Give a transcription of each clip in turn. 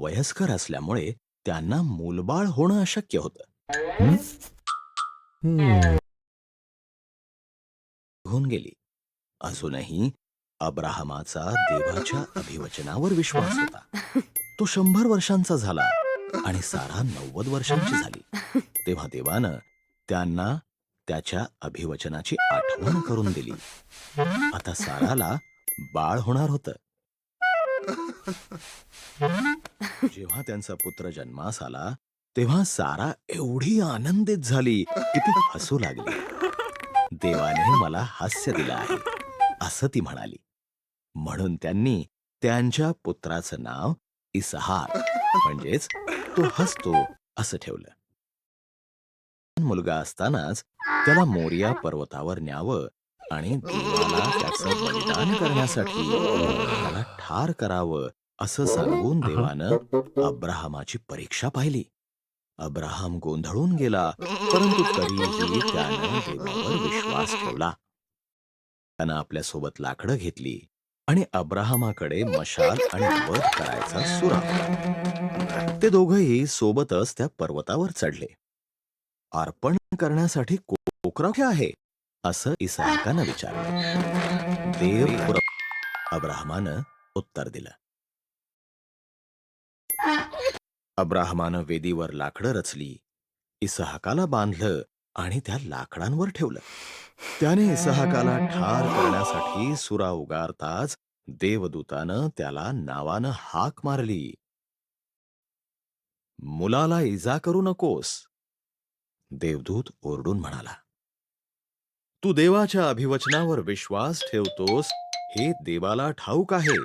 वयस्कर असल्यामुळे त्यांना मूलबाळ होणं अशक्य होतं. निघून गेली. अजूनही अब्राहमाचा देवाच्या अभिवचनावर विश्वास होता. तो शंभर वर्षांचा झाला आणि सारा नव्वद वर्षांची झाली. तेव्हा देवानं त्यांना त्याच्या अभिवचनाची आठवण करून दिली. आता साराला बाळ होणार होतं. जेव्हा त्यांचा पुत्र जन्मास आला तेव्हा सारा एवढी आनंदित झाली की ती हसू लागली. देवाने मला हास्य दिलं आहे असं ती म्हणाली. म्हणून त्यांनी त्यांच्या पुत्राचं नाव इसहार म्हणजेच तो हसतो असं ठेवलं. मुलगा असतानाच त्याला मोरिया पर्वतावर न्यावं आणि देवाला त्याचं बलिदान करण्यासाठी त्याला ठार करावं असं सांगून देवानं अब्राहमाची परीक्षा पाहिली. अब्राहम गोंधळून गेला परंतु तरीही त्यानं देवावर विश्वास ठेवला. त्यानं आपल्यासोबत लाकडं घेतली आणि अब्राहमाकडे मशाल आणि वध करायचा सुरा ते दोघंही सोबतच त्या पर्वतावर चढले. अर्पण करण्यासाठी कोकरा आहे? असं इसाकानं विचारलं. देव पुर- अब्राहमानं उत्तर दिलं. अब्राहमानं वेदीवर लाकडं रचली. इसहाकाला बांधलं आणि त्या लाकडांवर ठेवलं. त्याने इसहाकाला ठार करण्यासाठी सुरा उगारताच देवदूतानं त्याला नावानं हाक मारली. मुलाला इजा करू नकोस. देवदूत ओरडून म्हणाला तू देवाच्या अभिवचनावर विश्वास ठेवतोस हे देवाला ठाऊक आहे.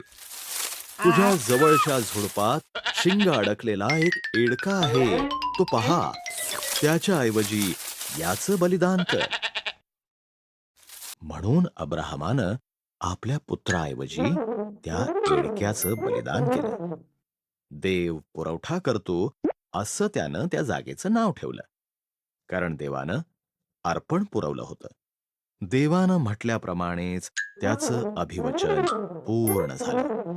तुझ्या जवळच्या झुडपात शिंग अडकलेला एक एडका आहे. तो पहा. त्याच्या ऐवजी याच बलिदान कर. म्हणून अब्राहमानं आपल्या पुत्राऐवजी त्या एडक्याचं बलिदान केलं. देव पुरवठा करतो असं त्यानं त्या जागेचं नाव ठेवलं. कारण देवानं अर्पण पुरवलं होतं. देवानं म्हटल्याप्रमाणेच त्याचं अभिवचन पूर्ण झालं.